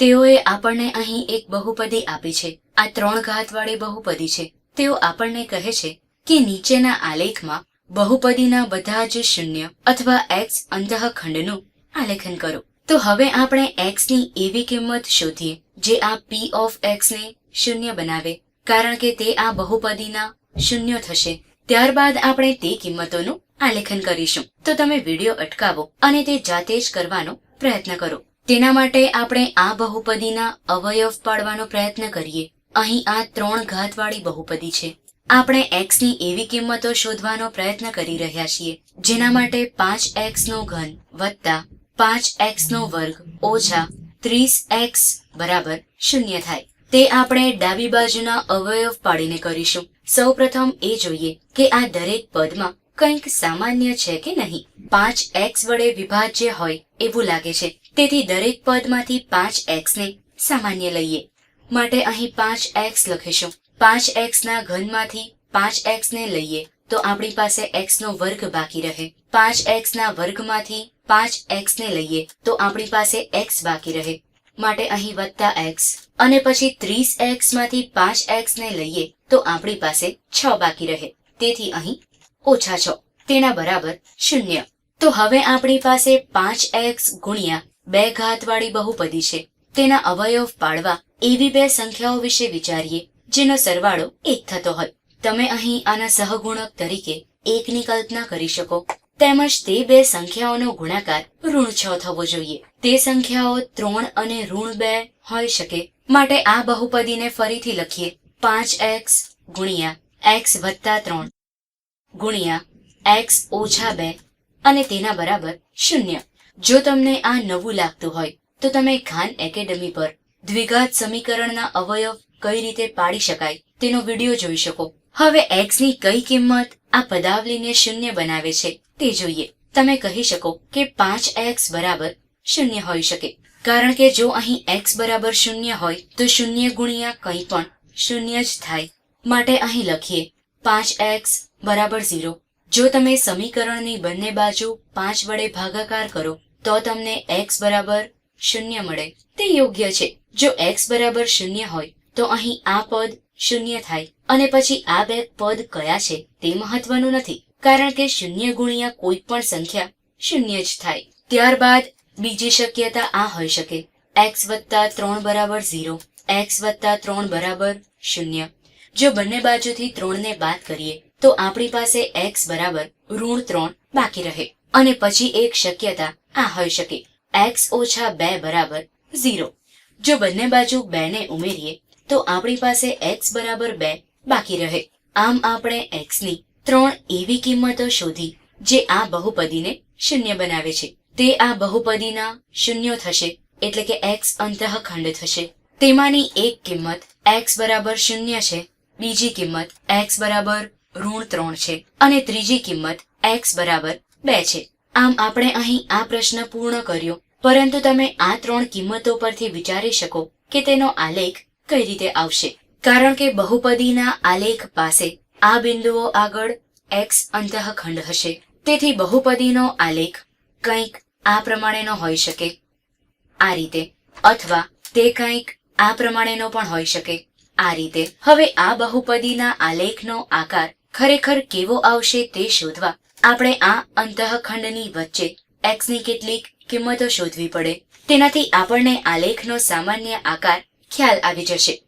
તેઓએ આપણને અહીં એક બહુપદી આપી છે. આ ત્રણ ઘાતવાળી બહુપદી છે. તેઓ આપણને કહે છે કે નીચેના આલેખમાં બહુપદીના બધા જ શૂન્ય અથવા એક્સ અંતઃખંડનું આલેખન કરો. તો હવે આપણે એક્સની એવી કિંમત શોધીએ જે આ પી ઓફ એક્સને શૂન્ય બનાવે. કારણ કે તે આ બહુપદીના શૂન્ય થશે. ત્યારબાદ આપણે તે કિંમતોનું આલેખન કરીશું. તો તમે વીડિયો અટકાવો અને તે જાતે જ કરવાનો પ્રયત્ન કરો. તેના માટે આપણે આ બહુપદીના અવયવ પાડવાનો પ્રયત્ન કરીએ. અહીં આ ત્રણ ઘાતવાળી બહુપદી છે. આપણે એક્સની એવી કિંમતો શોધવાનો પ્રયત્ન કરી રહ્યા છીએ, જેના માટે પાંચ એક્સનો ઘન વત્તા પાંચ એક્સનો વર્ગ ઓછા ત્રીસ એક્સ બરાબર શૂન્ય થાય. તે આપણે ડાબી બાજુના અવયવ પાડીને કરીશું. સૌપ્રથમ એ જોઈએ કે આ દરેક પદમાં કંઈક સામાન્ય છે કે નહીં. પાંચ એક્સ વડે વિભાજ્ય હોય એવું લાગે છે. તેથી દરેક પદમાંથી પાંચ એક્સ ને સામાન્ય લઈએ. માટે અહીં પાંચ એક્સ લખીશું. પાંચ એક્સ ના ઘનમાંથી પાંચ એક્સ ને લઈએ તો આપણી પાસે એક્સ નો વર્ગ બાકી રહે. પાંચ એક્સ ના વર્ગમાંથી પાંચ એક્સ ને લઈએ તો આપણી પાસે એક્સ બાકી રહે. માટે અહીં વત્તા એક્સ અને પછી ત્રીસ એક્સમાંથી પાંચ એક્સ ને લઈએ તો આપણી પાસે છ બાકી રહે. તેથી અહીં ઓછા છ. તેના બરાબર શૂન્ય. તો હવે આપણી પાસે પાંચ એક્સ ગુણ્યા બે ઘાતવાળી બહુપદી છે. તેના અવયવ પાડવા એવી બે સંખ્યાઓ વિશે વિચારીએ, જેનો સરવાળો એક થતો હોય. તમે અહીં આના સહગુણક તરીકે એકની કલ્પના કરી શકો. તેમજ તે બે સંખ્યાઓનો ગુણાકાર ઋણ છ થવો જોઈએ. તે સંખ્યાઓ ત્રણ અને ઋણ બે હોઈ શકે. માટે આ બહુપદીને ફરીથી લખીએ. પાંચ એક્સ ગુણ્યા એક્સ વત્તા ત્રણ ગુણ્યા એક્સ ઓછા બે અને તેના બરાબર શૂન્ય. જો તમને આ નવું લાગતું હોય, તો તમે ખાન એકેડમી પર દ્વિઘાત સમીકરણના અવયવ કઈ રીતે પાડી શકાય તેનો વીડિયો જોઈ શકો. હવે એક્સની કઈ કિંમત આ પદાવલીને શૂન્ય બનાવે છે તે જોઈએ. તમે કહી શકો કે પાંચ એક્સ બરાબર શૂન્ય હોઈ શકે. કારણ કે જો અહીં એક્સ બરાબર શૂન્ય હોય, તો શૂન્ય ગુણ્યા કંઈ પણ શૂન્ય જ થાય. માટે અહીં લખીએ, પાંચ એક્સ બરાબર ઝીરો. જો તમે સમીકરણની બંને બાજુ પાંચ વડે ભાગાકાર કરો તો તમને એક્સ બરાબર શૂન્ય મળે. તે યોગ્ય છે. જો એક્સ બરાબર શૂન્ય હોય, તો અહીં આ પદ શૂન્ય થાય. અને પછી આ બે પદ કયા છે તે મહત્વનું નથી. કારણ કે શૂન્ય ગુણ્યા કોઈ પણ સંખ્યા શૂન્ય જ થાય. ત્યારબાદ બીજી શક્યતા આ હોઈ શકે. એક્સ વત્તા ત્રણ બરાબર ઝીરો એક્સ વત્તા ત્રણ બરાબર શૂન્ય. જો બંને બાજુથી ત્રણને બાદ કરીએ, તો આપણી પાસે એક્સ બરાબર ઋણ ત્રણ બાકી રહે. અને પછી એક શક્યતા આ હોઈ શકે. એક્સ ઓછા બે બરાબર ઝીરો. જો બંને બાજુ બે ને ઉમેરીએ, તો આપણી પાસે એક્સ બરાબર બે બાકી રહે. આમ આપણે એક્સની ત્રણ એવી કિંમતો શોધી, જે આ બહુપદીને શૂન્ય બનાવે છે. તે આ બહુપદીના શૂન્યો થશે, એટલે કે એક્સ અંતઃખંડ થશે. તેમાંની એક કિંમત એક્સ બરાબર શૂન્ય છે, બીજી કિંમત એક્સ બરાબર ઋણ ત્રણ છે, અને ત્રીજી કિંમત એક્સ બરાબર બે છે. આમ આપણે અહીં આ પ્રશ્ન પૂર્ણ કર્યો. પરંતુ તમે આ ત્રણ કિંમતો પરથી વિચારી શકો કે તેનો આલેખ કઈ રીતે આવશે. કારણ કે બહુપદીના આલેખ પાસે આ બિંદુઓ આગળ એક્સ અંતઃખંડ હશે. તેથી બહુપદીનો આલેખ કંઈક આ પ્રમાણેનો હોઈ શકે. આ રીતે. અથવા તે કંઈક આ પ્રમાણેનો પણ હોઈ શકે. આ રીતે. હવે આ બહુપદીના આલેખનો આકાર ખરેખર કેવો આવશે તે શોધવા આપણે આ અંતઃખંડની વચ્ચે એક્સની કેટલીક કિંમતો શોધવી પડે. તેનાથી આપણને આલેખનો સામાન્ય આકાર ખ્યાલ આવી જશે.